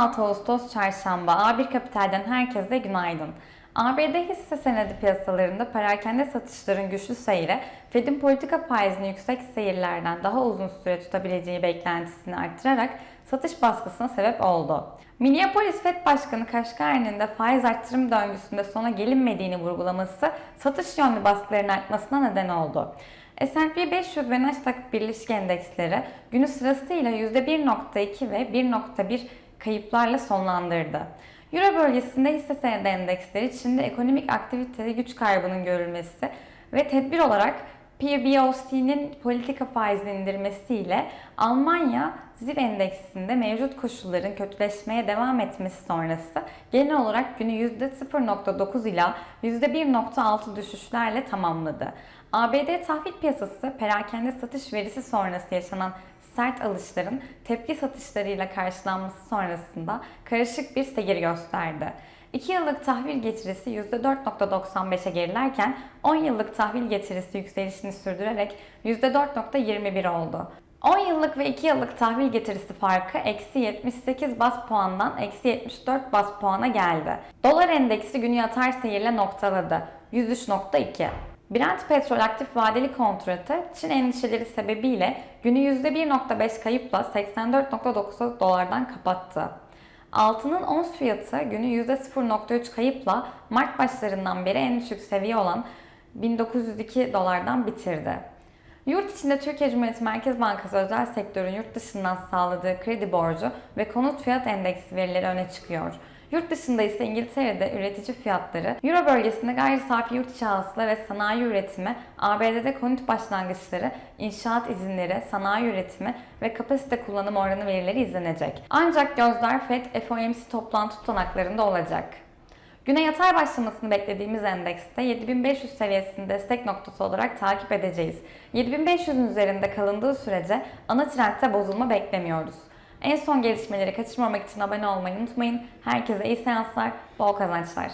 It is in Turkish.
16 Ağustos Çarşamba A1 Kapital'den herkese günaydın. ABD hisse senedi piyasalarında perakende satışların güçlü seyri, Fed'in politika faizini yüksek seyirlerden daha uzun süre tutabileceği beklentisini arttırarak satış baskısına sebep oldu. Minneapolis Fed Başkanı Kaşgarni'nin de faiz arttırım döngüsünde sona gelinmediğini vurgulaması satış yönlü baskıların artmasına neden oldu. S&P 500 ve Nasdaq Birleşik Endeksleri günü sırasıyla %1.2 ve 1.1 kayıplarla sonlandırdı. Euro bölgesinde hisse senedi endeksleri Çin'de ekonomik aktivitede güç kaybının görülmesi ve tedbir olarak PBOC'nin politika faizini indirmesiyle Almanya ZIR endeksinde mevcut koşulların kötüleşmeye devam etmesi sonrası genel olarak günü %0.9 ila %1.6 düşüşlerle tamamladı. ABD tahvil piyasası perakende satış verisi sonrası yaşanan sert alışların tepki satışlarıyla karşılanması sonrasında karışık bir seyir gösterdi. 2 yıllık tahvil getirisi %4.95'e gerilerken 10 yıllık tahvil getirisi yükselişini sürdürerek %4.21 oldu. 10 yıllık ve 2 yıllık tahvil getirisi farkı eksi 78 bas puandan eksi 74 bas puana geldi. Dolar endeksi günü yatay seyirle noktaladı. 103.2. Brent petrol aktif vadeli kontratı Çin endişeleri sebebiyle günü %1.5 kayıpla 84.9 dolardan kapattı. Altının ons fiyatı günü %0.3 kayıpla Mart başlarından beri en düşük seviye olan 1902 dolardan bitirdi. Yurt içinde Türkiye Cumhuriyeti Merkez Bankası özel sektörün yurt dışından sağladığı kredi borcu ve konut fiyat endeksi verileri öne çıkıyor. Yurt dışında ise İngiltere'de üretici fiyatları, Euro bölgesinde gayri safi yurt içi hasıla ve sanayi üretimi, ABD'de konut başlangıçları, inşaat izinleri, sanayi üretimi ve kapasite kullanım oranı verileri izlenecek. Ancak gözler FED FOMC toplantı tutanaklarında olacak. Güne yatay başlamasını beklediğimiz endekste 7500 seviyesini destek noktası olarak takip edeceğiz. 7500'ün üzerinde kalındığı sürece ana trendte bozulma beklemiyoruz. En son gelişmeleri kaçırmamak için abone olmayı unutmayın. Herkese iyi seanslar, bol kazançlar.